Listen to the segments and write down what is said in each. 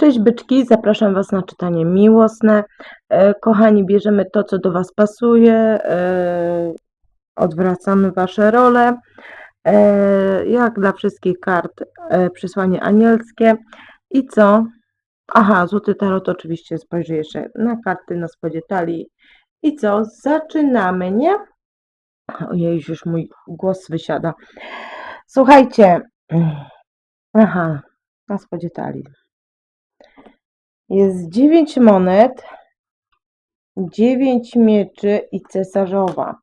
Cześć byczki, zapraszam Was na czytanie miłosne. E, Kochani, bierzemy to, co do Was pasuje, e, odwracamy Wasze role. E, Jak dla wszystkich kart, przesłanie anielskie. I co? Aha, złoty tarot oczywiście spojrzy jeszcze na karty na spodzie talii. I co? Zaczynamy, nie? Ojej, już mój głos wysiada. Słuchajcie. Aha, na spodzie talii. Jest 9 monet, 9 mieczy i cesarzowa.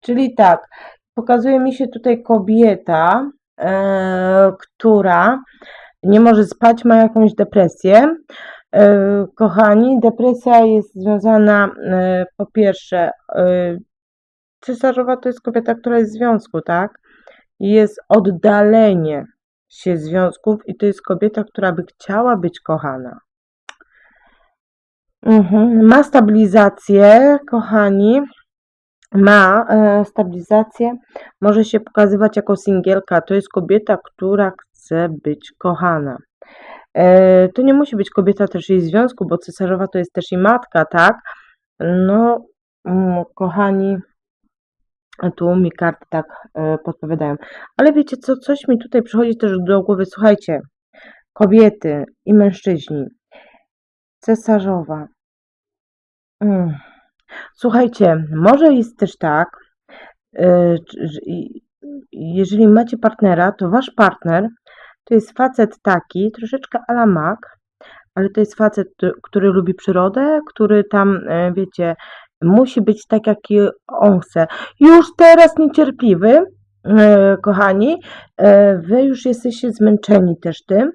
Czyli tak, pokazuje mi się tutaj kobieta, e, która nie może spać, ma jakąś depresję. E, kochani, depresja jest związana e, po pierwsze, e, cesarzowa to jest kobieta, która jest w związku, tak? Jest oddalenie się związków i to jest kobieta, która by chciała być kochana. Mhm. Ma stabilizację, kochani. Ma e, stabilizację. Może się pokazywać jako singielka. To jest kobieta, która chce być kochana. E, to nie musi być kobieta też jej związku, bo cesarzowa to jest też i matka, tak? No, mm, kochani, tu mi karty tak e, podpowiadają. Ale wiecie co, coś mi tutaj przychodzi też do głowy. Słuchajcie, kobiety i mężczyźni. Cesarzowa. Mm. Słuchajcie, może jest też tak, czy- że jeżeli macie partnera, to wasz partner to jest facet taki, troszeczkę a la mak, ale to jest facet, y, który lubi przyrodę, który tam, e, wiecie, musi być tak, jaki on chce. Już teraz niecierpliwy, kochani, wy już jesteście zmęczeni też tym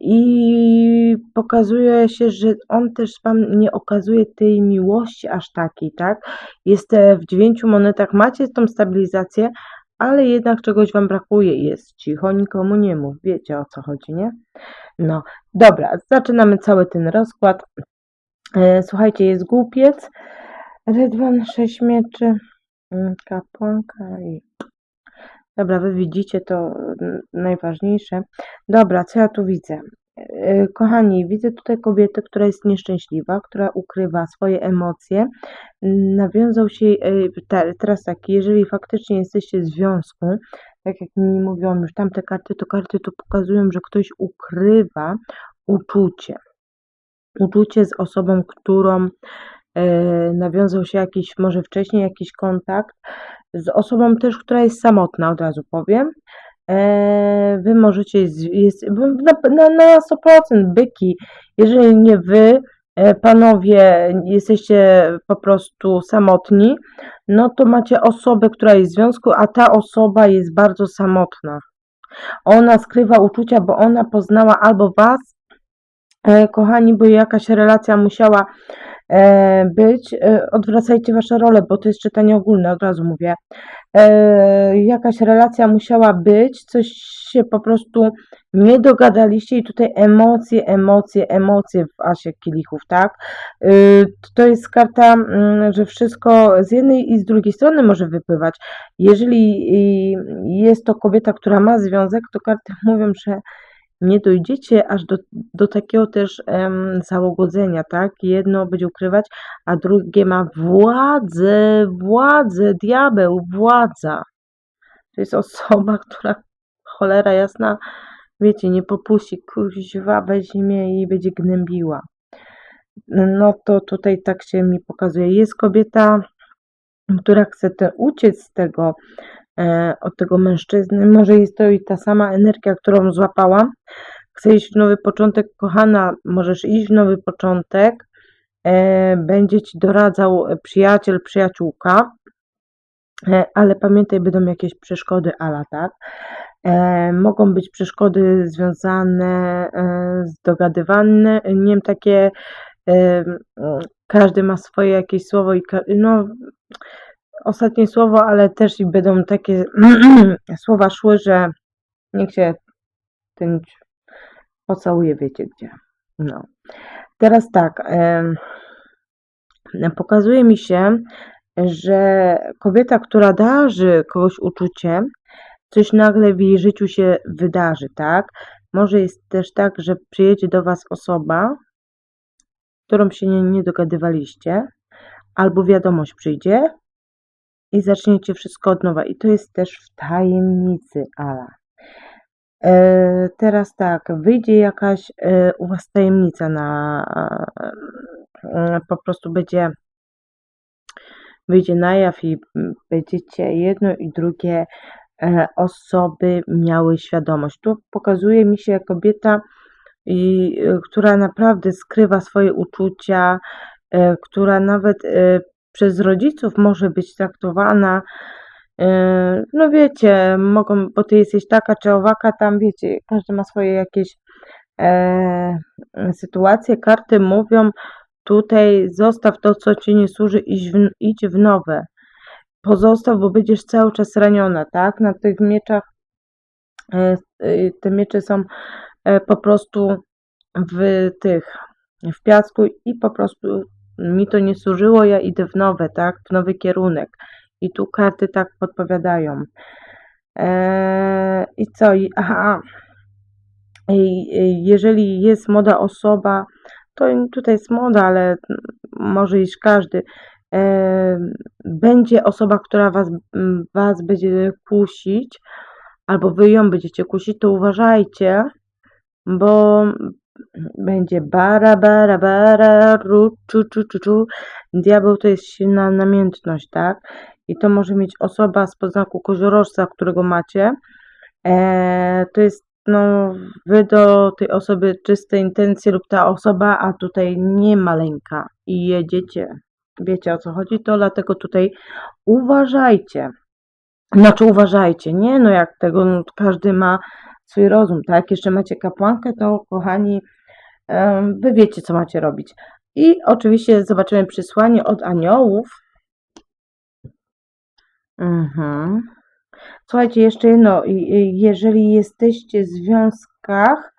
i pokazuje się, że on też wam nie okazuje tej miłości aż takiej, tak? Jest e, w dziewięciu monetach, macie tą stabilizację, ale jednak czegoś wam brakuje. Jest cicho, nikomu nie mów. Wiecie o co chodzi, nie? No, dobra, zaczynamy cały ten rozkład. E, Słuchajcie, jest głupiec, rydwan, sześć mieczy, mm, kapłanka i... Dobra, wy widzicie to mm, najważniejsze. Dobra, co ja tu widzę? E, Kochani, widzę tutaj kobietę, która jest nieszczęśliwa, która ukrywa swoje emocje. Nawiązał się, e, te- teraz tak, jeżeli faktycznie jesteście w związku, tak jak mi mówiłam już tamte karty, to karty to pokazują, że ktoś ukrywa uczucie. Uczucie z osobą, którą e, nawiązał się jakiś, może wcześniej jakiś kontakt, z osobą też, która jest samotna, od razu powiem. E, wy możecie, jest, na, na, na 100% byki, jeżeli nie wy, e, panowie, jesteście po prostu samotni, no to macie osobę, która jest w związku, a ta osoba jest bardzo samotna. Ona skrywa uczucia, bo ona poznała albo was, e, kochani, bo jakaś relacja musiała być. E, odwracajcie wasze role, bo to jest czytanie ogólne, od razu mówię. E, jakaś relacja musiała być, coś się po prostu nie dogadaliście i tutaj emocje, emocje, emocje w asie kielichów, tak? To jest karta, mm, że wszystko z jednej i z drugiej strony może wypływać. Jeżeli jest to kobieta, która ma związek, to karty mówią, że nie dojdziecie aż do, do takiego też em, załogodzenia, tak? Jedno będzie ukrywać, a drugie ma władzę, władzę, diabeł, władza. To jest osoba, która cholera jasna, wiecie, nie popuści, kuźwa weźmie i będzie gnębiła. No to tutaj tak się mi pokazuje. Jest kobieta, która chce te, uciec z tego, od tego mężczyzny. Może jest to i ta sama energia, którą złapałam. Chcę iść w nowy początek, kochana, możesz iść w nowy początek. E, będzie ci doradzał przyjaciel, przyjaciółka. E, ale pamiętaj, będą jakieś przeszkody, ala, tak? E, mogą być przeszkody związane e, z dogadywaniem, takie e, każdy ma swoje jakieś słowo i no ostatnie słowo, ale też i będą takie słowa szły, że niech się ten pocałuje, wiecie gdzie. No. Teraz tak, pokazuje mi się, że kobieta, która darzy kogoś uczuciem, coś nagle w jej życiu się wydarzy, tak? Może jest też tak, że przyjedzie do Was osoba, którą się nie, nie dogadywaliście, albo wiadomość przyjdzie i zaczniecie wszystko od nowa. I to jest też w tajemnicy, Ala. E, teraz tak, wyjdzie jakaś e, u Was tajemnica na e, po prostu będzie wyjdzie na jaw i będziecie jedno i drugie e, osoby miały świadomość. Tu pokazuje mi się kobieta, i, która naprawdę skrywa swoje uczucia, e, która nawet e, przez rodziców może być traktowana. e, No wiecie, mogą, bo ty jesteś taka czy owaka, tam wiecie, każdy ma swoje jakieś e, sytuacje. Karty mówią, tutaj zostaw to, co ci nie służy, idź w, idź w nowe. Pozostaw, bo będziesz cały czas raniona, tak? Na tych mieczach e, e, te miecze są po prostu w tych, w piasku i po prostu mi to nie służyło, ja idę w nowe, tak? W nowy kierunek. I tu karty tak podpowiadają. Eee, I co? Aha. I, jeżeli jest młoda osoba, to tutaj jest moda, ale może iść każdy. E, będzie osoba, która was, was będzie kusić, albo wy ją będziecie kusić, to uważajcie, bo będzie bara, bara, bara, ru, czu, czu, czu, czu. Diabeł to jest silna namiętność, tak? I to może mieć osoba z podznaku koziorożca, którego macie. E, to jest no, wy do tej osoby czyste intencje lub ta osoba, a tutaj nie maleńka i jedziecie. Wiecie o co chodzi? To dlatego tutaj uważajcie. Znaczy uważajcie, nie? No jak tego, no, każdy ma swój rozum, tak? Jeszcze macie kapłankę, to kochani, wy wiecie co macie robić. I oczywiście zobaczymy przysłanie od aniołów. Mhm. Słuchajcie, jeszcze jedno, jeżeli jesteście w związkach,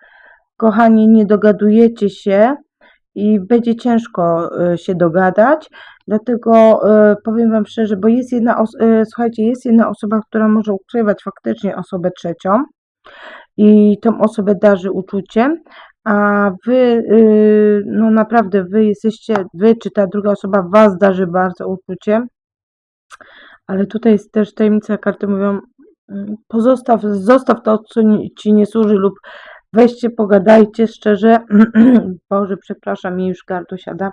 kochani, nie dogadujecie się i będzie ciężko e, się dogadać, dlatego e, powiem Wam szczerze, bo jest jedna, e, słuchajcie, jest jedna osoba, która może ukrywać faktycznie osobę trzecią i tą osobę darzy uczuciem, a Wy, y, no naprawdę, Wy jesteście, Wy czy ta druga osoba Was darzy bardzo uczuciem, ale tutaj jest też tajemnica, karty mówią, mm, pozostaw, zostaw to, co ci nie służy lub weźcie, pogadajcie szczerze. Boże, przepraszam, mi już gardło siada.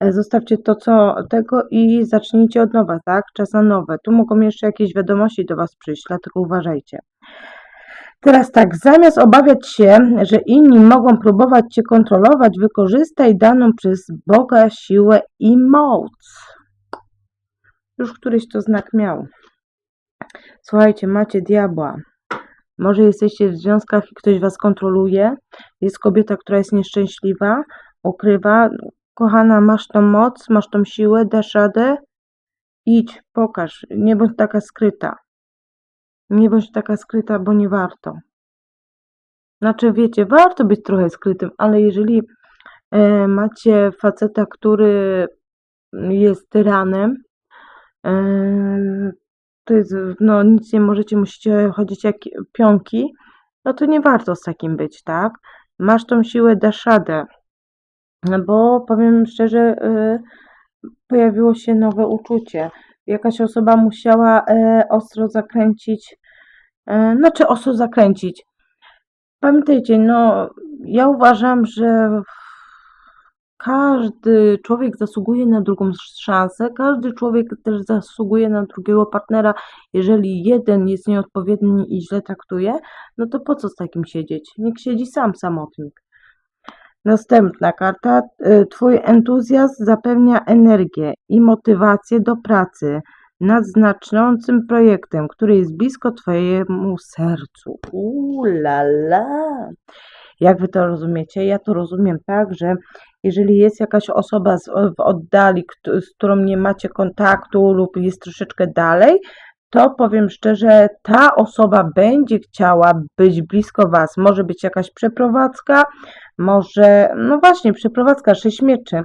E, Zostawcie to, co tego i zacznijcie od nowa, tak? Czas na nowe. Tu mogą jeszcze jakieś wiadomości do Was przyjść, dlatego uważajcie. Teraz tak, zamiast obawiać się, że inni mogą próbować Cię kontrolować, wykorzystaj daną przez Boga siłę i moc. Już któryś to znak miał. Słuchajcie, macie diabła. Może jesteście w związkach i ktoś was kontroluje. Jest kobieta, która jest nieszczęśliwa, ukrywa. Kochana, masz tą moc, masz tą siłę, dasz radę. Idź, pokaż. Nie bądź taka skryta. Nie bądź taka skryta, bo nie warto. Znaczy, wiecie, warto być trochę skrytym, ale jeżeli e, macie faceta, który jest tyranem, e, to jest, no nic nie możecie, musicie chodzić jak pionki, no to nie warto z takim być, tak? Masz tą siłę, dasz radę. Bo powiem szczerze, y, pojawiło się nowe uczucie. Jakaś osoba musiała e, ostro zakręcić, e, znaczy ostro zakręcić. Pamiętajcie, no ja uważam, że każdy człowiek zasługuje na drugą szansę, każdy człowiek też zasługuje na drugiego partnera. Jeżeli jeden jest nieodpowiedni i źle traktuje, no to po co z takim siedzieć? Niech siedzi sam samotnik. Następna karta. Y, Twój entuzjazm zapewnia energię i motywację do pracy nad znaczącym projektem, który jest blisko Twojemu sercu. Uuu, la, la. Jak Wy to rozumiecie? Ja to rozumiem tak, że jeżeli jest jakaś osoba z, w oddali, z którą nie macie kontaktu lub jest troszeczkę dalej, to powiem szczerze, ta osoba będzie chciała być blisko Was. Może być jakaś przeprowadzka, może, no właśnie, przeprowadzka, sześć mieczy.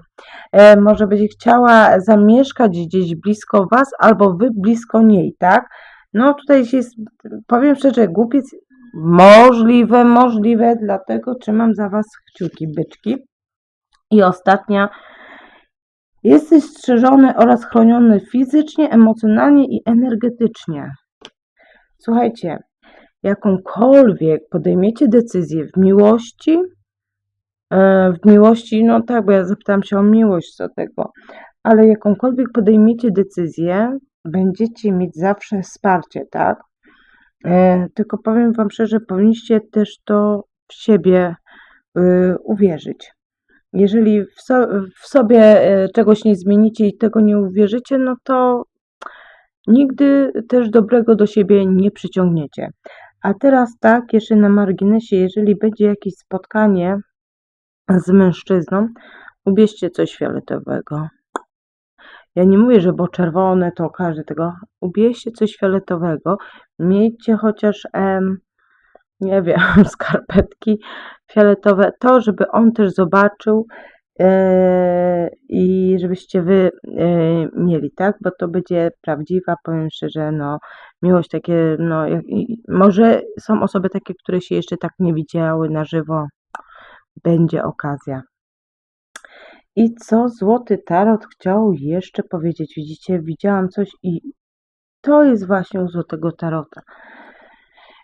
E, może będzie chciała zamieszkać gdzieś blisko Was albo Wy blisko niej, tak? No tutaj jest, powiem szczerze, głupiec Możliwe, możliwe, dlatego trzymam za Was kciuki, byczki. I ostatnia. Jesteś strzeżony oraz chroniony fizycznie, emocjonalnie i energetycznie. Słuchajcie, jakąkolwiek podejmiecie decyzję w miłości, w miłości, no tak, bo ja zapytałam się o miłość co tego, ale jakąkolwiek podejmiecie decyzję, będziecie mieć zawsze wsparcie, tak? E, Tylko powiem Wam szczerze, powinniście też to w siebie y, uwierzyć. Jeżeli w, so, w sobie e, czegoś nie zmienicie i tego nie uwierzycie, no to nigdy też dobrego do siebie nie przyciągniecie. A teraz tak, jeszcze na marginesie, jeżeli będzie jakieś spotkanie z mężczyzną, ubierzcie coś fioletowego. Ja nie mówię, że bo czerwone to każdy tego. Ubierzcie coś fioletowego. Miejcie chociaż, em, nie wiem, skarpetki fioletowe. To, żeby on też zobaczył e, i żebyście wy e, mieli, tak? Bo to będzie prawdziwa, powiem szczerze, no, miłość takie, no, jak, może są osoby takie, które się jeszcze tak nie widziały na żywo. Będzie okazja. I co Złoty Tarot chciał jeszcze powiedzieć? Widzicie, widziałam coś i to jest właśnie u Złotego Tarota.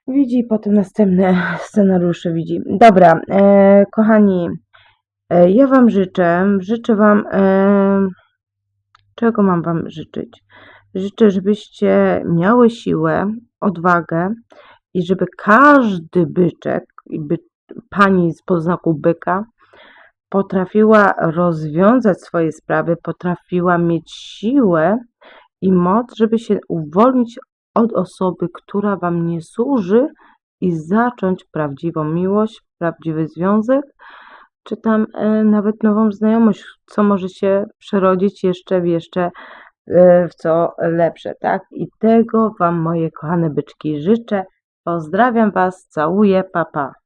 Widzi potem następne scenariusze, widzi. Dobra, e, kochani, e, ja Wam życzę, życzę Wam, e, czego mam Wam życzyć? Życzę, żebyście miały siłę, odwagę i żeby każdy byczek, i by, pani z podznaku byka, potrafiła rozwiązać swoje sprawy, potrafiła mieć siłę i moc, żeby się uwolnić od osoby, która Wam nie służy i zacząć prawdziwą miłość, prawdziwy związek, czy tam e, nawet nową znajomość, co może się przerodzić jeszcze w jeszcze e, w co lepsze, tak? I tego Wam, moje kochane byczki, życzę. Pozdrawiam Was, całuję, papa. Pa.